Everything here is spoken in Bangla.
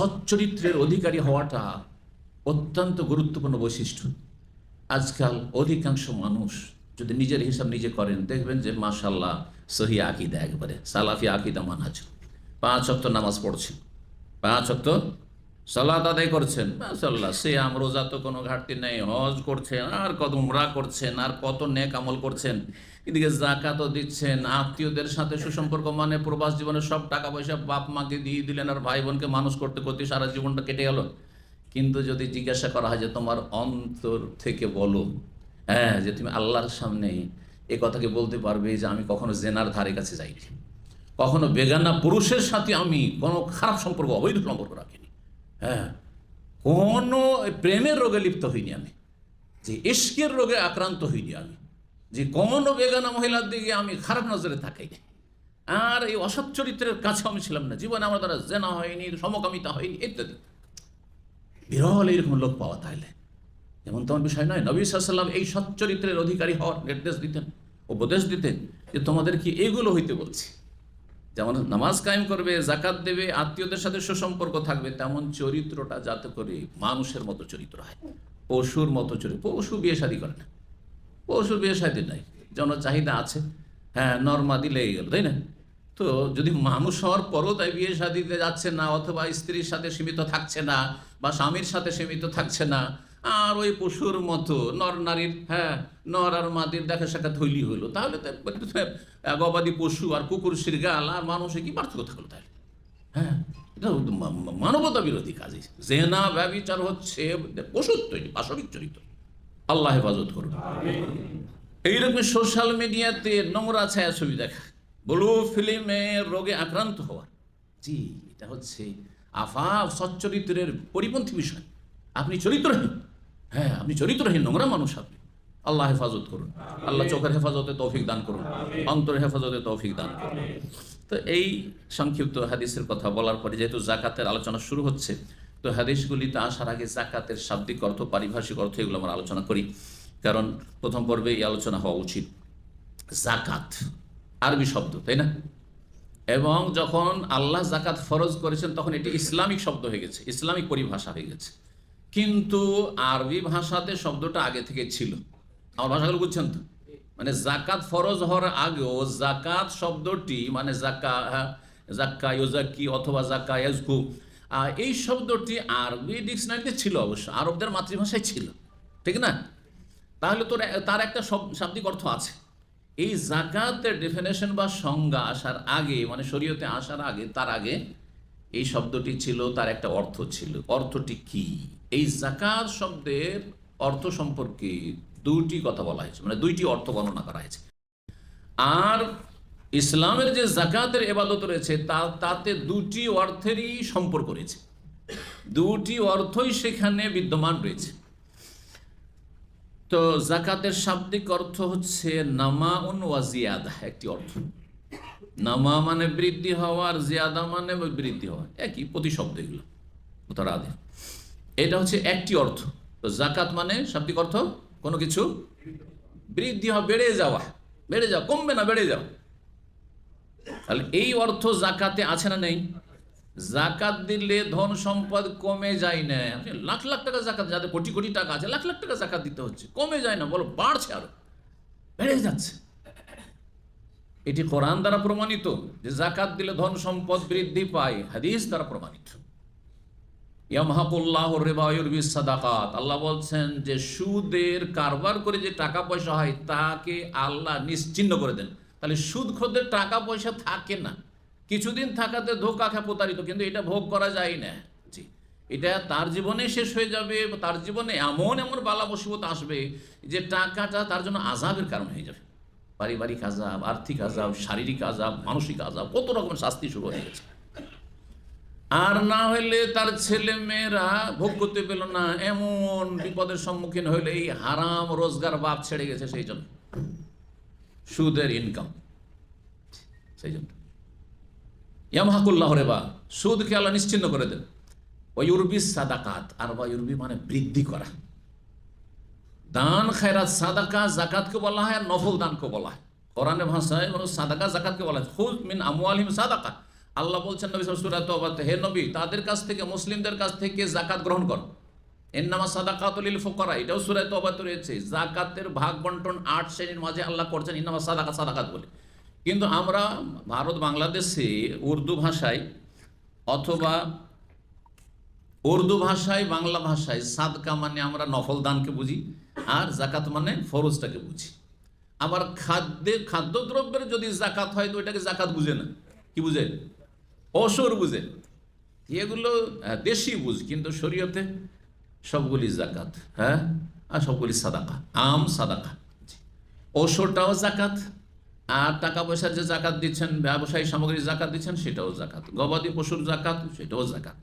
সৎ চরিত্রের অধিকারী হওয়াটা অত্যন্ত গুরুত্বপূর্ণ বৈশিষ্ট্য। আজকাল অধিকাংশ মানুষ যদি নিজের হিসাব নিজে করেন, দেখবেন যে মাশাল্লাহ সহি আকিদা একবারে। সালাফি আকিদা মানাজ পাঁচ অক্ত নামাজ পড়ছে। পাঁচ অক্ত সালাত আদায় করছেন। মাশাল্লাহ সে রোজা তো কোনো ঘাটতি নেই, হজ করছেন, আর কত উমরা করছেন, আর কত নেক আমল করছেন। এদিকে জাকাতও দিচ্ছেন, আত্মীয়দের সাথে সুসম্পর্ক মানে প্রবাস জীবনে সব টাকা পয়সা বাপ মাকে দিয়ে দিলেন আর ভাই বোনকে মানুষ করতে করতে সারা জীবনটা কেটে গেল। কিন্তু যদি জিজ্ঞাসা করা হয় যে তোমার অন্তর থেকে বলো হ্যাঁ যে তুমি আল্লাহর সামনে এ কথাকে বলতে পারবে যে আমি কখনো জেনার ধারে কাছে যাইনি। কখনো বেগানা পুরুষের সাথে আমি কোনো খারাপ সম্পর্ক, অবৈধ সম্পর্ক রাখিনি। হ্যাঁ। কোনো প্রেমের রোগে লিপ্ত হইনি আমি। যে ইস্কের রোগে আক্রান্ত হইনি আমি। যে কোনো বেগানা মহিলার দিকে আমি খারাপ নজরে থাকাই আর এই অসৎ চরিত্রের কাছে আমি ছিলাম না। জীবনে আমার দ্বারা জেনা হয়নি, সমকামিতা হয়নি, ইত্যাদি। বিরল এইরকম লোক পাওয়া তাইলে। যেমন তোমার বিষয় নয়। নবী সাল্লাম এই সচ্চরিত্রের অধিকারী হওয়ার নির্দেশ দিতেন, উপদেশ দিতেন যে তোমাদের কি এগুলো হইতে বলছি? যেমন নামাজ কায়েম করবে জাকাত দেবে, আত্মীয়দের সাথে সুসম্পর্ক থাকবে, তেমন চরিত্রটা যাতে করে মানুষের মতো চরিত্র হয়। পশুর মতো চরিত্র পশু বিয়ে শাদী করে না। পশুর বিয়ে শাদী নাই। যেন চাহিদা আছে। হ্যাঁ নর্মা দিলেই গেল, তাই না? তো যদি মানুষ হওয়ার পরও তাই বিয়ে শাদিতে যাচ্ছে না, অথবা স্ত্রীর সাথে সীমিত থাকছে না বা স্বামীর সাথে সীমিত থাকছে না আর ওই পশুর মতো নর নারীর হ্যাঁ নর আর মাদের দেখা সাক্ষাৎ হইলি হইল। তাহলে তো গবাদি পশু আর কুকুর শিরগাল আর মানুষে কি পার্থক্য থাকল তাহলে? হ্যাঁ এটা মানবতা বিরোধী কাজ জেনা ব্যবিচার হচ্ছে পশুর তৈরি পাশবিক চরিত্র। আল্লাহ হেফাজত করুন। এইরকম সোশ্যাল মিডিয়াতে নোংরা ছায়া ছবি দেখা। ব্লু ফিল্মে রোগে আক্রান্ত হওয়া জি এটা হচ্ছে আফাফ সচ্চরিত্রের পরিপন্থী বিষয়। আপনি চরিত্রহীন। হ্যাঁ আপনি চরিত্রহীন নোংরা মানুষ আপনি। আল্লাহ হেফাজত করুন। আল্লাহ চোখের হেফাজতে তৌফিক দান করুন। অন্তরের হেফাজতে তৌফিক দান করুন। তো এই সংক্ষিপ্ত হাদিসের কথা বলার পরে যেহেতু জাকাতের আলোচনা শুরু হচ্ছে, তো হাদিসগুলিতে আসার আগে জাকাতের শাব্দিক অর্থ, পারিভাষিক অর্থ এগুলো আমরা আলোচনা করি। কারণ প্রথম পর্বে এই আলোচনা হওয়া উচিত। জাকাত, আরবি শব্দ, তাই না? এবং যখন আল্লাহ জাকাত ফরজ করেছেন, তখন এটি ইসলামিক শব্দ হয়ে গেছে, ইসলামিক পরিভাষা হয়ে গেছে। কিন্তু আরবি ভাষাতে শব্দটা আগে থেকে ছিল। আমার ভাষাগুলো বুঝছেন তো? মানে জাকাত ফরজ হওয়ার আগেও জাকাত শব্দটি মানে জাকা হ্যাঁ, জাক্কা ইউজাক্কি অথবা জাক্কা ইয়াজকু এই শব্দটি আরবি ডিকশনারিতে ছিল অবশ্য আরবদের মাতৃভাষায় ছিল। ঠিক না? তাহলে তোর তার একটা শব- শাব্দিক অর্থ আছে। এই জাকাতের ডেফিনেশন বা সংজ্ঞা আসার আগে মানে শরীয়তে আসার আগে তার আগে এই শব্দটি ছিল তার একটা অর্থ ছিল। অর্থটি কি? এই জাকাত শব্দের অর্থ সম্পর্কে দুটি কথা বলা হয়েছে মানে দুইটি অর্থ বর্ণনা করা হয়েছে। আর ইসলামের যে জাকাতের এবাদত রয়েছে, তা, তাতে দুটি অর্থেরই সম্পর্ক রয়েছে। দুটি অর্থই সেখানে বিদ্যমান রয়েছে। তো জাকাতের শাব্দিক অর্থ হচ্ছে নামা উন ওয়া জিয়াদা, একটি অর্থ। নামা মানে বৃদ্ধি হওয়া আর জিয়াদা মানে বৃদ্ধি হওয়া, একই প্রতিশব্দ এগুলো উত্তরাধে এটা হচ্ছে একটি অর্থ। তো জাকাত মানে শাব্দিক অর্থ কোনো কিছু? বৃদ্ধি হওয়া বেড়ে যাওয়া। বেড়ে যাওয়া, কমবে না, বেড়ে যাওয়া। তাহলে এই অর্থ জাকাতে আছে না নেই? জাকাত দিলে ধন সম্পদ কমে যায় না। লাখ লাখ টাকা জাকাত যাদের কোটি কোটি টাকা আছে, লাখ লাখ টাকা জাকাত দিতে হচ্ছে। কমে যায় না, বলো, বাড়ছে আরও। বেড়ে যাচ্ছে। এটি কোরআন দ্বারা প্রমাণিত যে জাকাত দিলে ধন সম্পদ বৃদ্ধি পায়, হাদিস দ্বারা প্রমাণিত। ইয়ামহাকুল্লাহ রেবায়ুরবি সাদাকাত। আল্লাহ বলছেন যে সুদের কারবার করে যে টাকা পয়সা হয়, তাকে আল্লাহ নিশ্চিন্ন করে দেন। তাহলে সুদ খোদের টাকা পয়সা থাকে না। কিছুদিন থাকাতে ধোকা খা প্রতারিত, কিন্তু এটা ভোগ করা যায় না। জি। এটা তার জীবনে শেষ হয়ে যাবে, তার জীবনে এমন এমন বালা মুসিবত আসবে যে টাকাটা তার জন্য আজাবের কারণ হয়ে যাবে। পারিবারিক আজাব আর্থিক আজাব শারীরিক আজাব মানসিক আজাব কত রকমের শাস্তি শুরু হয়ে গেছে। আর না হইলে তার ছেলে মেয়েরা ভোগ করতে পেল না, এমন বিপদের সম্মুখীন হইলে এই হারাম রোজগার বাপ ছেড়ে গেছে সেই জন্য। সুদের ইনকাম সেই জন্য। ইয়ামহাকুল্লাহ রে বা সুদকে আল্লাহ নিশ্চিন্ন করে দেন। ওয়ুরবি সাদাকাত, আর বা ইউরবি মানে বৃদ্ধি করা। দান খায়রাত সাদাকা জাকাতকে বলা হয়, আর নফল দানকে বলা হয়। কোরআনের ভাষায় সাদাকা জাকাতকে বলা হয়। খুদ মিন আমওয়ালিম সাদাকা। আল্লাহ বলছেন নবী সুরাত তওবাতে, হে নবী, তাদের কাছ থেকে, মুসলিমদের কাছ থেকে জাকাত গ্রহণ কর। এন্নামা সাদাকাতুলিল ফুকারা এটাও সূরা তওবাতে রয়েছে। জাকাতের ভাগ বন্টন আট শ্রেণির মাঝে আল্লাহ করছেন, ইন্নামা সাদাকাত সাদাকাত বলে। কিন্তু আমরা ভারত, বাংলাদেশে উর্দু ভাষায় অথবা উর্দু ভাষায় বাংলা ভাষায় সাদকা মানে আমরা নফল দানকে বুঝি, আর জাকাত মানে ফরজটাকে বুঝি। আবার খাদ্যে, খাদ্যদ্রব্যের যদি জাকাত হয়, তো এটাকে জাকাত বুঝে না। কি বুঝে? অসর বুঝে। এগুলো আহ, দেশি বুঝ কিন্তু শরীয়তে সবগুলি জাকাত হ্যাঁ আর সবগুলি সাদাকা আম সাদাকা। অসরটাও জাকাত আর টাকা পয়সার যে জাকাত দিচ্ছেন ব্যবসায়ী সামগ্রীর জাকাত দিচ্ছেন সেটাও জাকাত। গবাদি পশুর জাকাত সেটাও জাকাত।